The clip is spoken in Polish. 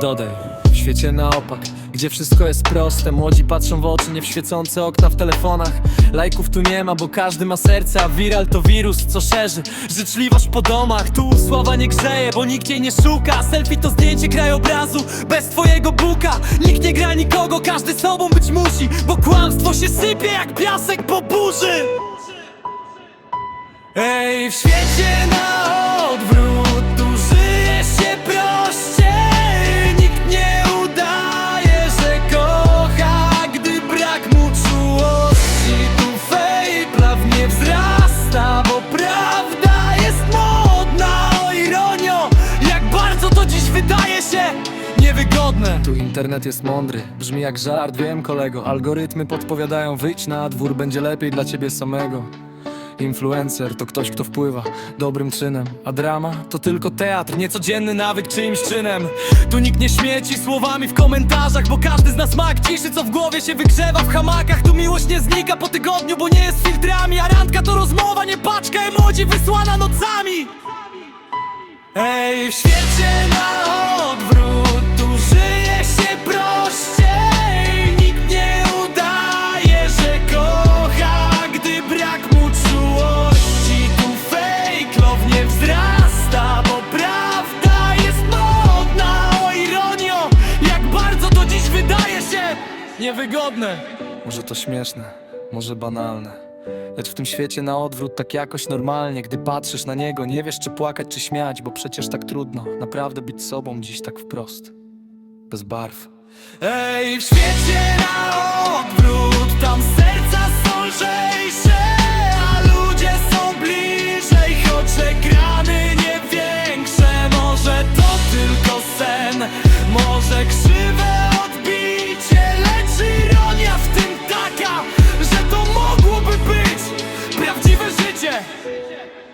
Dodaj, w świecie na opak, gdzie wszystko jest proste. Młodzi patrzą w oczy, nie w świecące okna w telefonach. Lajków tu nie ma, bo każdy ma serce A viral to wirus, co szerzy Życzliwość po domach, tu sława nie grzeje Bo nikt jej nie szuka. Selfie to zdjęcie krajobrazu Bez twojego buka Nikt nie gra nikogo, każdy sobą być musi Bo kłamstwo się sypie jak piasek po burzy. Ej, w świecie na prawnie wzrasta Bo prawda jest modna. O ironio, jak bardzo to dziś wydaje się Niewygodne. Tu internet jest mądry, brzmi jak żart, wiem kolego. Algorytmy podpowiadają, wyjdź na dwór, będzie lepiej dla ciebie samego. Influencer to ktoś, kto wpływa dobrym czynem A drama to tylko teatr, niecodzienny nawyk czyimś czynem. Tu nikt nie śmieci słowami w komentarzach Bo każdy z nas ma ciszy, co w głowie się wygrzewa. W hamakach Tu miłość nie znika po tygodniu, bo nie jest randka to rozmowa, nie paczka emoji wysłana nocami Ej, w świecie na odwrót Tu żyje się prościej Nikt nie udaje, że kocha Gdy brak mu czułości Tu fake love nie wzrasta Bo prawda jest modna O ironio, jak bardzo to dziś wydaje się Niewygodne Może to śmieszne, może banalne Lecz w tym świecie na odwrót tak jakoś normalnie Gdy patrzysz na niego, nie wiesz czy płakać czy śmiać Bo przecież tak trudno, naprawdę być sobą dziś tak wprost Bez barw. Ej, w świecie na odwrót Tam serca są lżejsze A ludzie są bliżej Choć ekrany nie większe. Może to tylko sen Może krzyk Amen.